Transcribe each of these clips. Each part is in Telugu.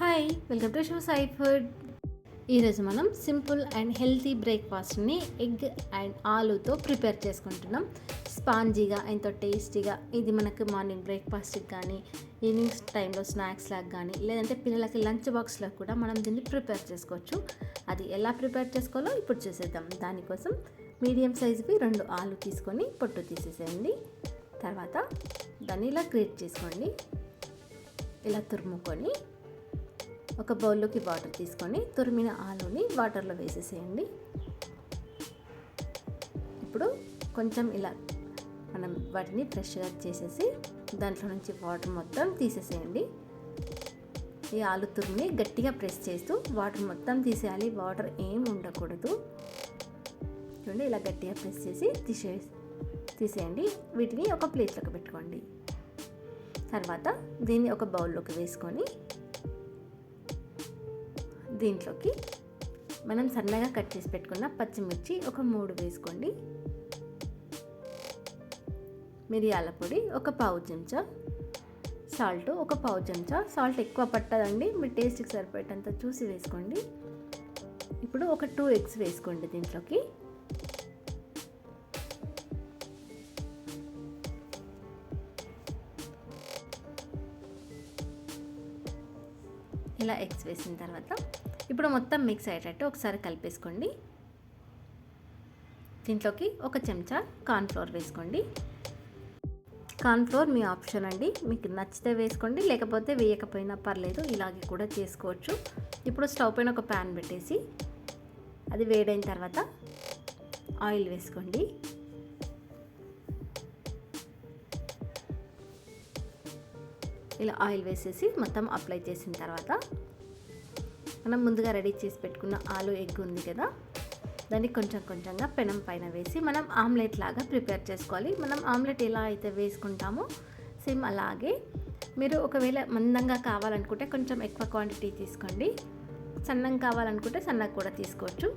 Hi welcome to show Sai food ఈరోజు మనం సింపుల్ అండ్ హెల్తీ బ్రేక్ఫాస్ట్ని ఎగ్ అండ్ ఆలూతో ప్రిపేర్ చేసుకుంటున్నాం. స్పాంజీగా ఎంతో టేస్టీగా. ఇది మనకు మార్నింగ్ బ్రేక్ఫాస్ట్కి కానీ ఈవినింగ్ టైంలో స్నాక్స్ లాగా కానీ లేదంటే పిల్లలకి లంచ్ బాక్స్లో కూడా మనం దీన్ని ప్రిపేర్ చేసుకోవచ్చు. అది ఎలా ప్రిపేర్ చేసుకోవాలో ఇప్పుడు చూసేద్దాం. దానికోసం మీడియం సైజువి రెండు ఆలు తీసుకొని పొట్టు తీసేసేయండి. తర్వాత దాన్ని ఇలా గ్రేట్ చేసుకోండి. ఇలా తురుముకొని ఒక బౌల్లోకి వాటర్ తీసుకొని తురిమిన ఆలుని వాటర్లో వేసేసేయండి. ఇప్పుడు కొంచెం ఇలా మనం వాటిని ఫ్రెష్గా చేసేసి దాంట్లో నుంచి వాటర్ మొత్తం తీసేసేయండి. ఈ ఆలు తురిమిని గట్టిగా ప్రెస్ చేస్తూ వాటర్ మొత్తం తీసేయాలి. వాటర్ ఏం ఉండకూడదు. చూడండి ఇలా గట్టిగా ప్రెస్ చేసి తీసే తీసేయండి. వీటిని ఒక ప్లేట్లోకి పెట్టుకోండి. తర్వాత దీన్ని ఒక బౌల్లోకి వేసుకొని దీంట్లోకి మనం సన్నగా కట్ చేసి పెట్టుకున్న పచ్చిమిర్చి ఒక మూడు వేసుకోండి. మిరియాల పొడి ఒక పావు చెంచా. సాల్ట్ ఒక పావు చెంచా. సాల్ట్ ఎక్కువ పట్టదండి. మీ టేస్ట్కి సరిపడేటంత చూసి వేసుకోండి. ఇప్పుడు ఒక టూ ఎగ్స్ వేసుకోండి దీంట్లోకి. ఇలా ఎగ్స్ వేసిన తర్వాత ఇప్పుడు మొత్తం మిక్స్ అయ్యేటట్టు ఒకసారి కలిపేసుకోండి. దీంట్లోకి ఒక చెంచా కార్న్ఫ్లోర్ వేసుకోండి. కార్న్ఫ్లోర్ మీ ఆప్షన్ అండి. మీకు నచ్చితే వేసుకోండి లేకపోతే వేయకపోయినా పర్లేదు ఇలాగే కూడా చేసుకోవచ్చు. ఇప్పుడు స్టవ్ పైన ఒక ప్యాన్ పెట్టేసి అది వేడైన తర్వాత ఆయిల్ వేసుకోండి. ఇలా ఆయిల్ వేసేసి మొత్తం అప్లై చేసిన తర్వాత మనం ముందుగా రెడీ చేసి పెట్టుకున్న ఆలు ఎగ్ ఉంది కదా. దాన్ని కొంచెం కొంచెంగా పెనం పైన వేసి మనం ఆమ్లెట్ లాగా ప్రిపేర్ చేసుకోవాలి. మనం ఆమ్లెట్ ఎలా అయితే వేసుకుంటామో సేమ్ అలాగే మీరు ఒకవేళ మందంగా కావాలనుకుంటే కొంచెం ఎక్కువ క్వాంటిటీ తీసుకోండి. సన్నం కావాలనుకుంటే సన్నగా కూడా తీసుకోవచ్చు.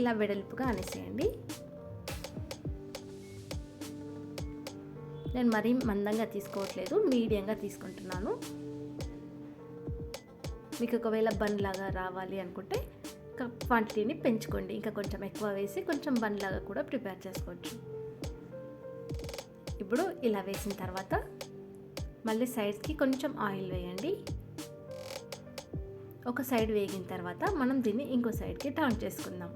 ఇలా వెడల్పుగా అనేసేయండి. నేను మరీ మందంగా తీసుకోవట్లేదు మీడియంగా తీసుకుంటున్నాను. మీకు ఒకవేళ బన్ లాగా రావాలి అనుకుంటే క్వాంటిటీని పెంచుకోండి. ఇంకా కొంచెం ఎక్కువ వేసి కొంచెం బన్ లాగా కూడా ప్రిపేర్ చేసుకోవచ్చు. ఇప్పుడు ఇలా వేసిన తర్వాత మళ్ళీ సైడ్స్కి కొంచెం ఆయిల్ వేయండి. ఒక సైడ్ వేగిన తర్వాత మనం దీన్ని ఇంకో సైడ్కి టర్న్ చేసుకుందాం.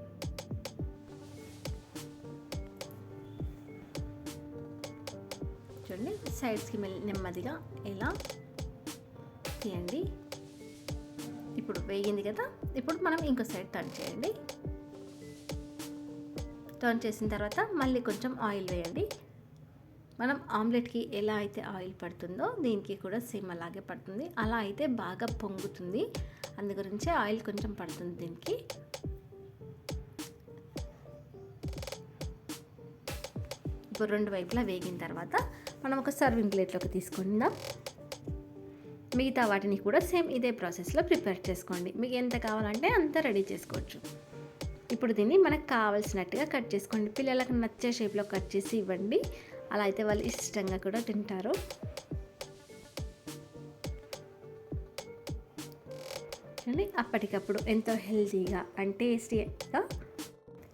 చూడండి సైడ్స్కి నెమ్మదిగా ఇలా తీయండి. ఇప్పుడు వేగింది కదా ఇప్పుడు మనం ఇంకో సైడ్ టర్న్ చేయండి. టర్న్ చేసిన తర్వాత మళ్ళీ కొంచెం ఆయిల్ వేయండి. మనం ఆమ్లెట్కి ఎలా అయితే ఆయిల్ పడుతుందో దీనికి కూడా సేమ్ అలాగే పడుతుంది. అలా అయితే బాగా పొంగుతుంది. అందు గురించి ఆయిల్ కొంచెం పడుతుంది దీనికి. ఇప్పుడు రెండు వైపులా వేగిన తర్వాత మనం ఒక సర్వింగ్ ప్లేట్లోకి తీసుకుందాం. మిగతా వాటిని కూడా సేమ్ ఇదే ప్రాసెస్లో ప్రిపేర్ చేసుకోండి. మీకు ఎంత కావాలంటే అంత రెడీ చేసుకోవచ్చు. ఇప్పుడు దీన్ని మనకు కావాల్సినట్టుగా కట్ చేసుకోండి. పిల్లలకు నచ్చే షేప్లో కట్ చేసి ఇవ్వండి. అలా అయితే వాళ్ళు ఇష్టంగా కూడా తింటారు. అప్పటికప్పుడు ఎంతో హెల్తీగా అండ్ టేస్టీగా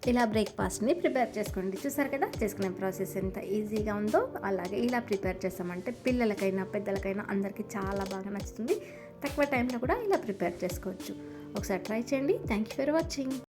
ఇలా బ్రేక్ఫాస్ట్ని ప్రిపేర్ చేసుకోండి. చూసారు కదా? చేసుకునే ప్రాసెస్ ఎంత ఈజీగా ఉందో అలాగే ఇలా ప్రిపేర్ చేస్తామంటే పిల్లలకైనా పెద్దలకైనా అందరికీ చాలా బాగా నచ్చుతుంది. తక్కువ టైంలో కూడా ఇలా ప్రిపేర్ చేసుకోవచ్చు. ఒకసారి ట్రై చేయండి. Thank you for watching.